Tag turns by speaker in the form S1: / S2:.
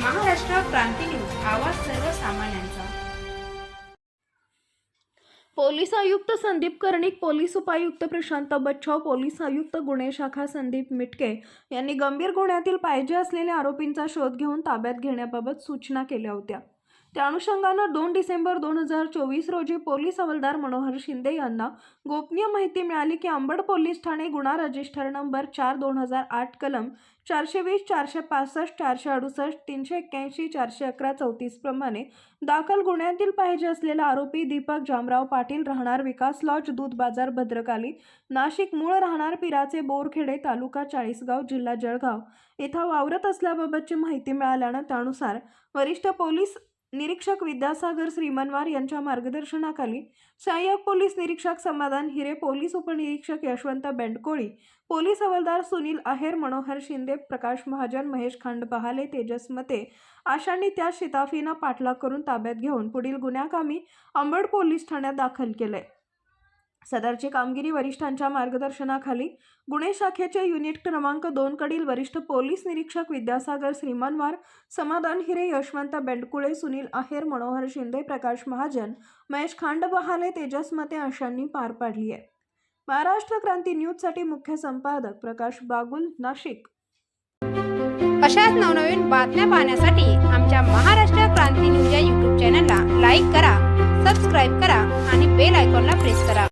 S1: Maharashtra Kranti news आवाज सर्वसामान्यांचा.
S2: Police आयुक्त संदीप कर्णिक पोलीस उपायुक्त प्रशांत बच्छाव पोलीस आयुक्त गुन्हे शाखा संदीप मिटके यांनी गंभीर गुन्ह्यातील पाहिजे असलेल्या आरोपींचा शोध घेऊन ताब्यात घेण्याबाबत सूचना केल्या होत्या. त्या अनुषंगानं दोन डिसेंबर दोन हजार चोवीस रोजी पोलीस हवालदार मनोहर शिंदे यांना गोपनीय माहिती मिळाली की अंबड पोलीस ठाणे गुन्हा रजिस्टर नंबर चार दोन हजार आठ कलम चारशे वीस चारशे पासष्ट चारशे अडुसष्ट तीनशे एक्क्याऐंशी चारशे अकरा चौतीस प्रमाणे दाखल गुन्ह्यातील पाहिजे असलेला आरोपी दीपक जामराव पाटील राहणार विकास लॉज दूध बाजार भद्रकाली नाशिक मूळ राहणार पिराचे बोरखेडे तालुका चाळीसगाव जिल्हा जळगाव. येथे वावरत असल्याबाबतची माहिती मिळाल्यानं त्यानुसार वरिष्ठ पोलीस निरीक्षक विद्यासागर श्रीमनवार यांच्या मार्गदर्शनाखाली सहाय्यक पोलीस निरीक्षक समाधान हिरे पोलीस उपनिरीक्षक यशवंत बेंडकोळी पोलीस हवालदार सुनील आहेर मनोहर शिंदे प्रकाश महाजन महेश खांडपहाले तेजस मते आशांनी त्या शिताफीनं पाठलाग करून ताब्यात घेऊन पुढील गुन्ह्याकामी अंबड पोलीस ठाण्यात दाखल केलंय. सदरची कामगिरी वरिष्ठांच्या मार्गदर्शनाखाली गुन्हे शाखेचे युनिट क्रमांक दोन कडील वरिष्ठ पोलीस निरीक्षक विद्यासागर श्रीमानवार समाधान हिरे यशवंत बेंडकुळे सुनील आहेर मनोहर शिंदे प्रकाश महाजन महेश खांडबहाले तेजस्मते अशांनी पार पाडली आहे. महाराष्ट्र क्रांती न्यूजसाठी मुख्य संपादक प्रकाश बागुल नाशिक.
S3: अशाच नवनवीन बातम्या पाहण्यासाठी आमच्या महाराष्ट्र क्रांती न्यूज या यूट्यूब चॅनलला लाईक करा सबस्क्राईब करा आणि बेल आयकॉनला प्रेस करा.